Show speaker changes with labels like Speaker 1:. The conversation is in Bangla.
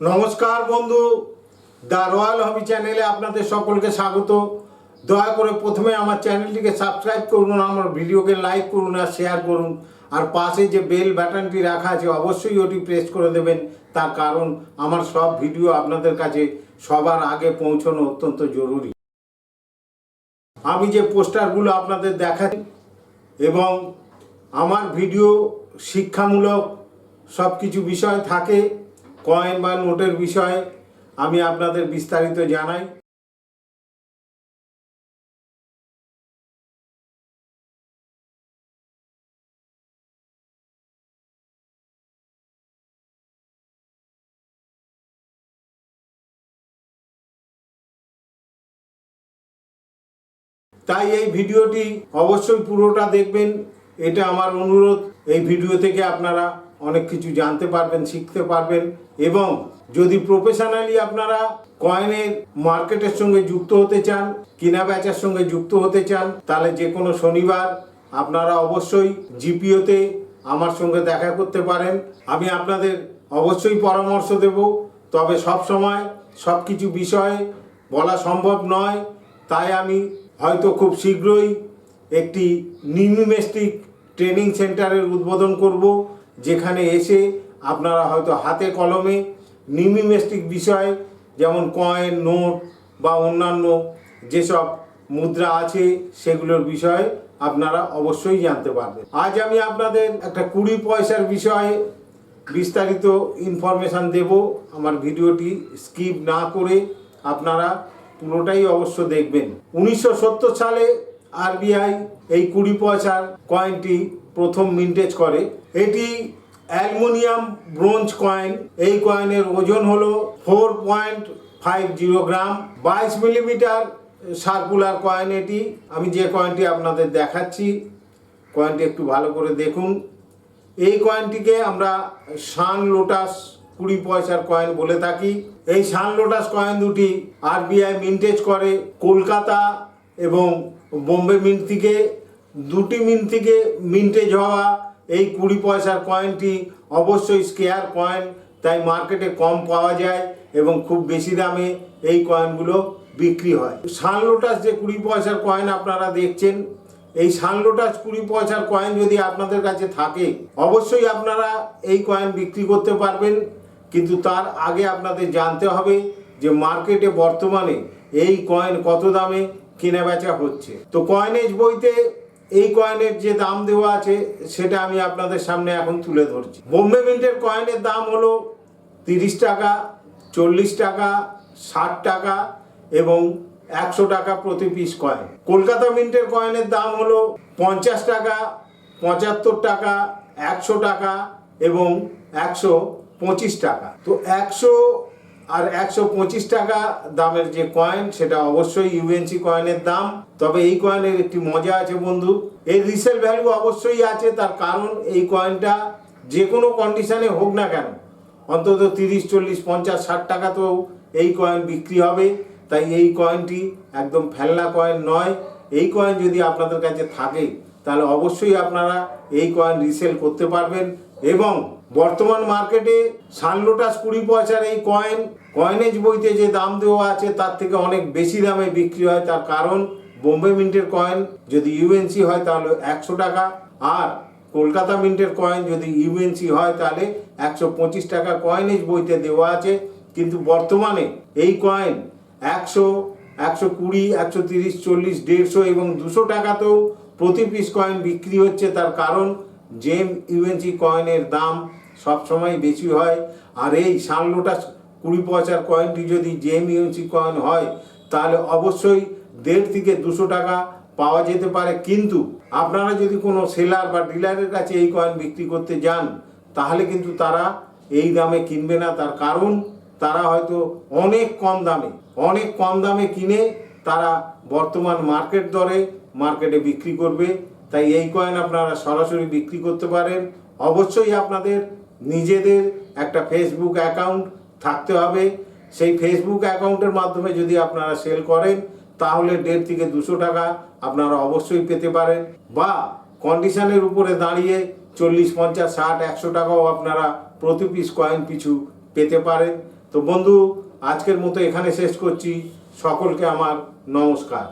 Speaker 1: নমস্কার বন্ধু, দ্য রয়্যাল হবি চ্যানেলে আপনাদের সকলকে স্বাগত। দয়া করে প্রথমে আমার চ্যানেলটিকে সাবস্ক্রাইব করুন, আমার ভিডিওকে লাইক করুন আর শেয়ার করুন। আর পাশে যে বেল বাটনটি রাখা আছে, অবশ্যই ওটি প্রেস করে দেবেন। তার কারণ আমার সব ভিডিও আপনাদের কাছে সবার আগে পৌঁছানো অত্যন্ত জরুরি। আমি যে পোস্টারগুলো আপনাদের দেখাই এবং আমার ভিডিও শিক্ষামূলক সব কিছু বিষয় থাকে কয়েন বা নোটের বিষয়ে আমি আপনাদের বিস্তারিত জানাই। তাই এই ভিডিওটি অবশ্যই পুরোটা দেখবেন। এটা আমার অনুরোধ, এই ভিডিও থেকে আপনারা অনেক কিছু জানতে পারবেন, শিখতে পারবেন এবং যদি প্রফেশনালি আপনারা কয়েনের মার্কেটের সঙ্গে যুক্ত হতে চান, কেনা বেচার সঙ্গে যুক্ত হতে চান, তাহলে যে কোনো শনিবার আপনারা অবশ্যই জিপিওতে আমার সঙ্গে দেখা করতে পারেন। আমি আপনাদের অবশ্যই পরামর্শ দেব। তবে সব সময় সব কিছু বিষয়ে বলা সম্ভব নয়। তাই আমি হয়তো খুব শীঘ্রই একটি নিউমিমেস্টিক ট্রেনিং সেন্টারের উদ্বোধন করব। যেখানে এসে আপনারা হয়তো হাতে কলমে নিউমিমেস্টিক বিষয়, যেমন কয়েন নোট বা অন্যান্য যেসব মুদ্রা আছে, সেগুলোর বিষয়ে আপনারা অবশ্যই জানতে পারবেন। আজ আমি আপনাদের একটা কুড়ি পয়সার বিষয়ে বিস্তারিত ইনফরমেশান দেব। আমার ভিডিওটি স্কিপ না করে আপনারা পুরোটাই অবশ্য দেখবেন। উনিশশো সত্তর সালে আরবিআই এই কুড়ি পয়সার কয়েনটি প্রথম মিন্টেজ করে। এটি অ্যালুমিনিয়াম ব্রোঞ্জ কয়েন। এই কয়েনের ওজন হলো four point five zero gram. বাইশ মিলিমিটার সার্কুলার কয়েন এটি। আমি যে কয়েনটি আপনাদের দেখাচ্ছি, কয়েনটি একটু ভালো করে দেখুন। এই কয়েনটিকে আমরা সান লোটাস কুড়ি পয়সার কয়েন বলে থাকি। এই সান লোটাস কয়েন দুটি আরবিআই মিন্টেজ করে কলকাতা এবং বোম্বে মিন্ট থেকে। দুটি মিন্ট থেকে মিন্টেজ হওয়া, এই কুড়ি পয়সার কয়েনটি অবশ্যই স্কেয়ার কয়েন তাই মার্কেটে কম পাওয়া যায় এবং খুব বেশি দামে এই কয়েনগুলো বিক্রি হয়। সান লোটাস যে কুড়ি পয়সার কয়েন আপনারা দেখছেন, এই সানলোটাস কুড়ি পয়সার কয়েন যদি আপনাদের কাছে থাকে, অবশ্যই আপনারা এই কয়েন বিক্রি করতে পারবেন। কিন্তু তার আগে আপনাদের জানতে হবে যে মার্কেটে বর্তমানে এই কয়েন কত দামে কেনা বেচা হচ্ছে। তো কয়েনেজ বইতে এই কয়েনের যে দাম দেওয়া আছে, সেটা আমি আপনাদের সামনে এখন তুলে ধরছি। বোম্বে মিন্টের কয়েনের দাম হলো তিরিশ টাকা, চল্লিশ টাকা, ষাট টাকা এবং একশো টাকা প্রতি পিস কয়েন কলকাতা মিন্টের কয়েনের দাম হলো পঞ্চাশ টাকা, পঁচাত্তর টাকা, একশো টাকা এবং একশো পঁচিশ টাকা। তো একশো আর একশো পঁচিশ টাকা দামের যে কয়েন সেটা অবশ্যই ইউএনসি কয়েনের দাম। তবে এই কয়েনের একটি মজা আছে বন্ধু, এর রিসেল ভ্যালু অবশ্যই আছে, তার কারণ এই কয়েনটা যে কোনো কন্ডিশনে হোক না কেন, অন্তত তিরিশ, চল্লিশ, পঞ্চাশ, ষাট টাকাতেও এই কয়েন বিক্রি হবে। তাই এই কয়েনটি একদম ফেলনা কয়েন নয়। এই কয়েন যদি আপনাদের কাছে থাকে, তাহলে অবশ্যই আপনারা এই কয়েন রিসেল করতে পারবেন। এবং বর্তমান মার্কেটে সানলোটাস কুড়ি পয়সার এই কয়েন কয়েনেজ বইতে যে দাম দেওয়া আছে তার থেকে অনেক বেশি দামে বিক্রি হয়। তার কারণ বোম্বে মিন্টের কয়েন যদি ইউএনসি হয় তাহলে একশো টাকা আর কলকাতা মিন্টের কয়েন যদি ইউএনসি হয় তাহলে একশো পঁচিশ টাকা কয়েনেজ বইতে দেওয়া আছে। কিন্তু বর্তমানে এই কয়েন একশো একশো কুড়ি, একশো তিরিশ, চল্লিশ, দেড়শো এবং দুশো টাকাতেও প্রতি পিস কয়েন বিক্রি হচ্ছে। তার কারণ জেম ইউএনসি কয়েনের দাম সবসময় বেশি হয়। আর এই সানলোটাস কুড়ি পয়সার কয়েনটি যদি জেম ইউএনসি কয়েন হয়, তাহলে অবশ্যই দেড় থেকে দুশো টাকা পাওয়া যেতে পারে। কিন্তু আপনারা যদি কোনো সেলার বা ডিলারের কাছে এই কয়েন বিক্রি করতে যান, তাহলে কিন্তু তারা এই দামে কিনবে না। তার কারণ, তারা হয়তো অনেক কম দামে, অনেক কম দামে কিনে তারা বর্তমান মার্কেট দরে মার্কেটে বিক্রি করবে। তাই এই কয়েন আপনারা সরাসরি বিক্রি করতে পারেন। অবশ্যই আপনাদের নিজেদের একটা ফেসবুক অ্যাকাউন্ট থাকতে হবে। সেই ফেসবুক অ্যাকাউন্টের মাধ্যমে যদি আপনারা সেল করেন, তাহলে দেড় থেকে দুশো টাকা আপনারা অবশ্যই পেতে পারেন। বা কন্ডিশনের উপরে দাঁড়িয়ে চল্লিশ, পঞ্চাশ, ষাট, একশো টাকাও আপনারা প্রতি পিস কয়েন পিছু পেতে পারেন। তো বন্ধু, আজকের মতো এখানে শেষ করছি। সকলকে আমার নমস্কার।